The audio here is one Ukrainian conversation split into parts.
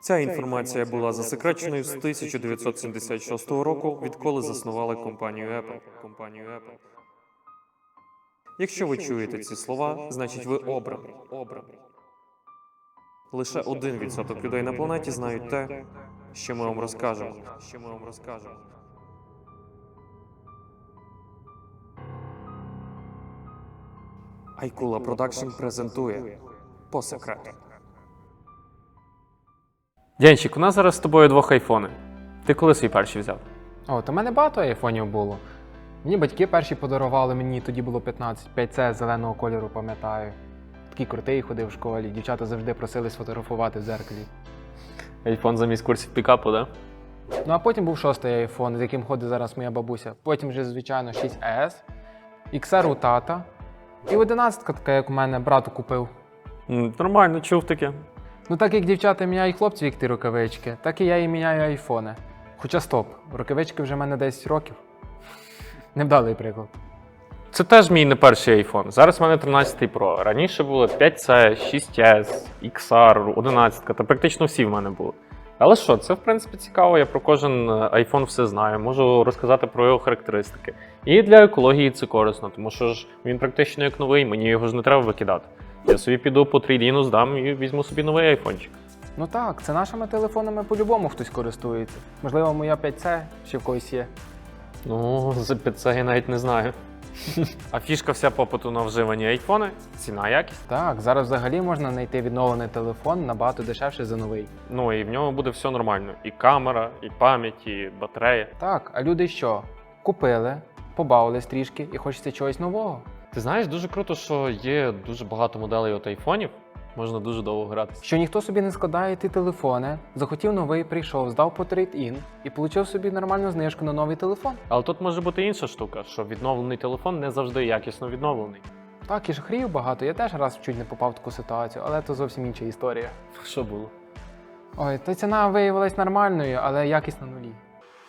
Ця інформація була засекреченою з 1976 року, відколи заснували компанію Apple. Компанію Apple. Якщо ви чуєте ці слова, значить ви обраний. Обраний. Лише один відсоток людей на планеті знають те, що ми вам розкажемо. Що ми вам розкажемо. Айкула Продакшн презентує по секрету. Дянчик, у нас зараз з тобою двох айфони. Ти коли свій перший взяв? О, то в мене багато айфонів було. Мені батьки перші подарували, мені тоді було 15, 5C зеленого кольору, пам'ятаю. Такий крутий ходив в школі, дівчата завжди просили сфотографувати в зеркалі. Айфон замість курсів пікапу, да? Ну а потім був шостий айфон, з яким ходить зараз моя бабуся. Потім вже, звичайно, 6S, XR у тата. І 11 така, як у мене брату купив. М, Нормально, чув таке. Ну так як дівчата міняють хлопці вік ті рукавички, так і я і міняю айфони. Хоча стоп, рукавички вже в мене 10 років. Невдалий приклад. Це теж мій не перший айфон. Зараз в мене 13 Pro. Раніше було 5C, 6S, XR, 11, та практично всі в мене були. Але що, це в принципі цікаво, я про кожен е, айфон все знаю, можу розказати про його характеристики. І для екології це корисно, тому що ж він практично як новий, мені його ж не треба викидати. Я собі піду по трейдіну здам і візьму собі новий айфончик. Ну так, це нашими телефонами по-любому хтось користується. Можливо, моя 5C ще в когось є. Ну, за 500 я навіть не знаю. А фішка вся попиту на вживані айфони, ціна якість. Так, зараз взагалі можна знайти відновлений телефон набагато дешевше за новий. Ну і в ньому буде все нормально. І камера, і пам'ять, і батарея. Так, а люди що? Купили, побавились трішки і хочеться чогось нового. Ти знаєш, дуже круто, що є дуже багато моделей от айфонів. Можна дуже довго гратися. Що ніхто собі не складає ті телефони, захотів новий, прийшов, здав по трейд-ін і отримав собі нормальну знижку на новий телефон. Але тут може бути інша штука, що відновлений телефон не завжди якісно відновлений. Так, і шахрів багато. Я теж раз чуть не попав в таку ситуацію, але це зовсім інша історія. Що було? Ой, та ціна виявилась нормальною, але якість на нулі.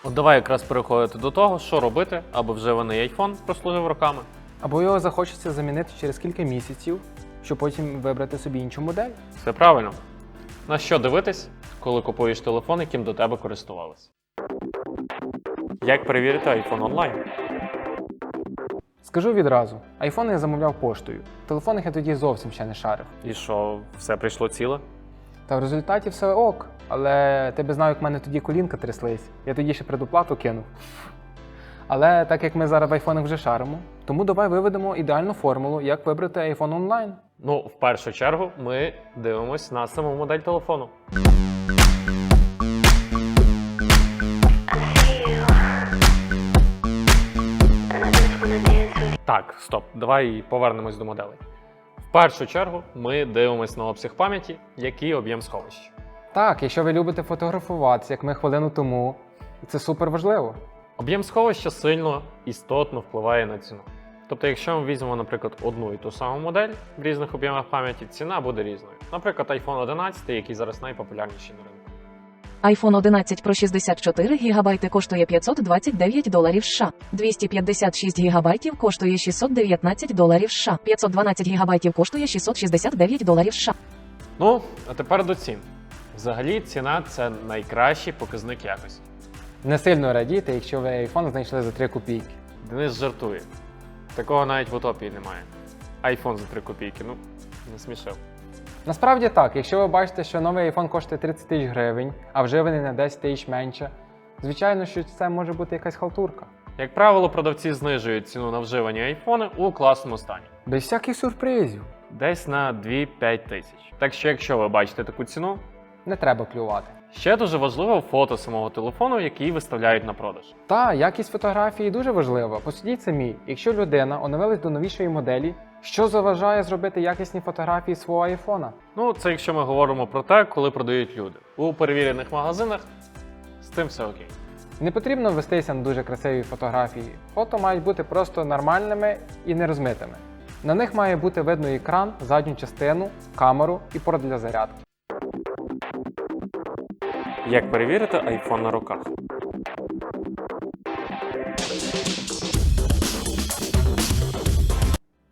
От давай якраз переходити до того, що робити, аби вживаний айфон прослужив роками. Або його захочеться замінити через кілька місяців, щоб потім вибрати собі іншу модель. Все правильно. На що дивитись, коли купуєш телефон, яким до тебе користувалися? Як перевірити iPhone онлайн? Скажу відразу: айфон я замовляв поштою. В телефонах я тоді зовсім ще не шарив. І що, все прийшло ціле? Та в результаті все ок. Але ти би знав, як в мене тоді колінка тряслись. Я тоді ще предоплату кинув. Але так як ми зараз в айфонах вже шаримо, тому давай виведемо ідеальну формулу, як вибрати iPhone онлайн. Ну, в першу чергу, ми дивимось на саму модель телефону. Так, стоп, давай повернемось до моделей. В першу чергу ми дивимось на обсяг пам'яті, який об'єм сховища. Так, якщо ви любите фотографуватися, як ми хвилину тому, це супер важливо. Об'єм сховища сильно істотно впливає на ціну. Тобто, якщо ми візьмемо, наприклад, одну і ту саму модель в різних об'ємах пам'яті, ціна буде різною. Наприклад, iPhone 11, який зараз найпопулярніший на ринку. iPhone 11 Pro 64 ГБ коштує 529 доларів США. 256 ГБ коштує 619 доларів США. 512 ГБ коштує 669 доларів США. Ну, а тепер до цін. Взагалі, ціна це найкращий показник якості. Не сильно радійте, якщо ви iPhone знайшли за 3 копійки. Денис жартує. Такого навіть в утопії немає. iPhone за 3 копійки, ну, не смішив. Насправді так, якщо ви бачите, що новий iPhone коштує 30 тисяч гривень, а вживаний на 10 тисяч менше, звичайно, що це може бути якась халтурка. Як правило, продавці знижують ціну на вживані айфони у класному стані. Без всяких сюрпризів. Десь на 2-5 тисяч. Так що, якщо ви бачите таку ціну, Не треба клювати. Ще дуже важливо фото самого телефону, який виставляють на продаж. Та якість фотографії дуже важлива. Посудіть самі, якщо людина оновилась до новішої моделі, що заважає зробити якісні фотографії свого айфона? Ну, це якщо ми говоримо про те, коли продають люди. У перевірених магазинах з цим все окей. Не потрібно вестися на дуже красиві фотографії. Фото мають бути просто нормальними і нерозмитими. На них має бути видно екран, задню частину, камеру і порт для зарядки. Як перевірити iPhone на руках?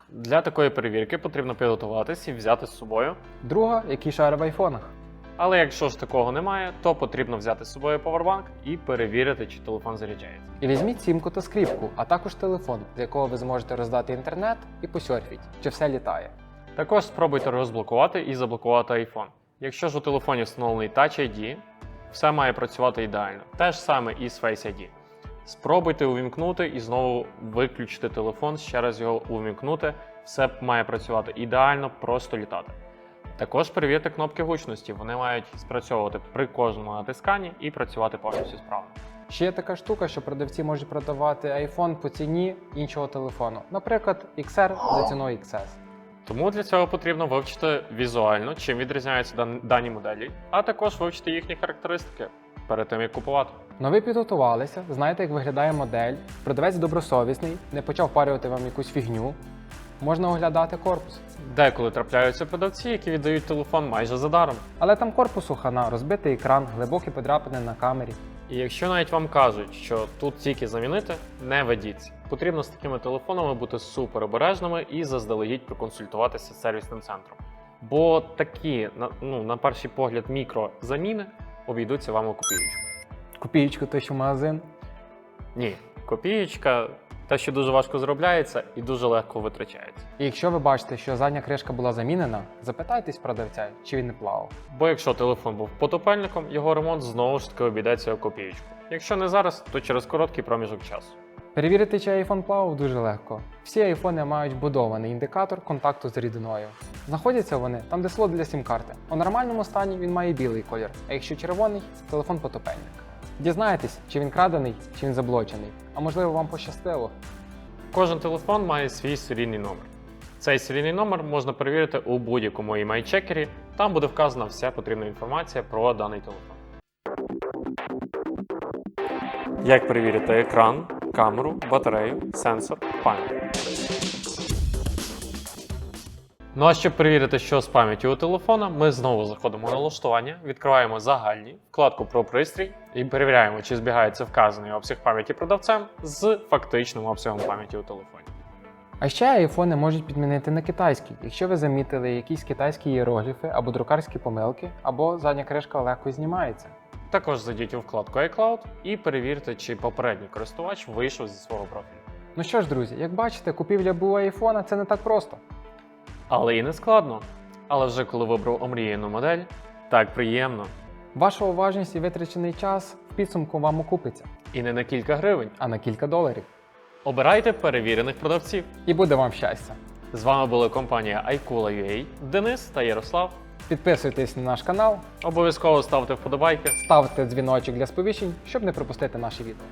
Для такої перевірки потрібно підготуватись і взяти з собою. Друга, який шари в айфонах. Але якщо ж такого немає, то потрібно взяти з собою повербанк і перевірити, чи телефон заряджається. І візьміть сімку та скріпку, а також телефон, з якого ви зможете роздати інтернет і посерфіть, чи все літає. Також спробуйте розблокувати і заблокувати iPhone. Якщо ж у телефоні встановлений Touch ID, все має працювати ідеально. Те ж саме і з Face ID. Спробуйте увімкнути і знову виключити телефон, ще раз його увімкнути. Все має працювати ідеально, просто літати. Також перевірте кнопки гучності, вони мають спрацьовувати при кожному натисканні і працювати повністю справно. Ще є така штука, що продавці можуть продавати iPhone по ціні іншого телефону, наприклад, XR за ціною XS. Тому для цього потрібно вивчити візуально, чим відрізняються дан- дані моделі, а також вивчити їхні характеристики перед тим, як купувати. Ну ви підготувалися, знаєте, як виглядає модель, продавець добросовісний, не почав парювати вам якусь фігню. Можна оглядати корпус. Деколи трапляються продавці, які віддають телефон майже за даром. Але там корпусу хана, розбитий екран, глибокі подряпини на камері. І якщо навіть вам кажуть, що тут тільки замінити, не ведіться. Потрібно з такими телефонами бути супер обережними і заздалегідь проконсультуватися з сервісним центром. Бо такі, ну, на перший погляд, мікрозаміни обійдуться вам у копієчку. Копієчку той, що магазин. Ні, копієчка те, що дуже важко зробляється і дуже легко витрачається. І якщо ви бачите, що задня кришка була замінена, запитайтесь продавця, чи він не плавав. Бо якщо телефон був потопельником, його ремонт знову ж таки обійдеться у копієчку. Якщо не зараз, то через короткий проміжок часу. Перевірити, чи iPhone плавав, дуже легко. Всі айфони мають вбудований індикатор контакту з рідиною. Знаходяться вони там, де слот для сім-карти. У нормальному стані він має білий колір, а якщо червоний телефон потопельник. Дізнаєтесь, чи він крадений, чи він заблочений. А можливо, вам пощастило. Кожен телефон має свій серійний номер. Цей серійний номер можна перевірити у будь-якому email-чекері. Там буде вказана вся потрібна інформація про даний телефон. Як перевірити екран, камеру, батарею, сенсор, пам'ять. Ну а щоб перевірити, що з пам'яттю у телефона, ми знову заходимо на налаштування, відкриваємо загальні, вкладку про пристрій і перевіряємо, чи збігається вказаний обсяг пам'яті продавцем з фактичним обсягом пам'яті у телефоні. А ще айфони можуть підмінити на китайський, якщо ви замітили якісь китайські іерогліфи або друкарські помилки, або задня кришка легко знімається. Також зайдіть у вкладку iCloud і перевірте, чи попередній користувач вийшов зі свого профілю. Ну що ж, друзі, як бачите, купівля була айфона це не так просто. Але і не складно. Але вже коли вибрав омріяну модель, так приємно. Ваша уважність і витрачений час в підсумку вам окупиться, І не на кілька гривень. а на кілька доларів. Обирайте перевірених продавців. І буде вам щастя. З вами була компанія iCoola.ua, Денис та Ярослав. Підписуйтесь на наш канал, Обов'язково ставте вподобайки. ставте дзвіночок для сповіщень, щоб не пропустити наші відео.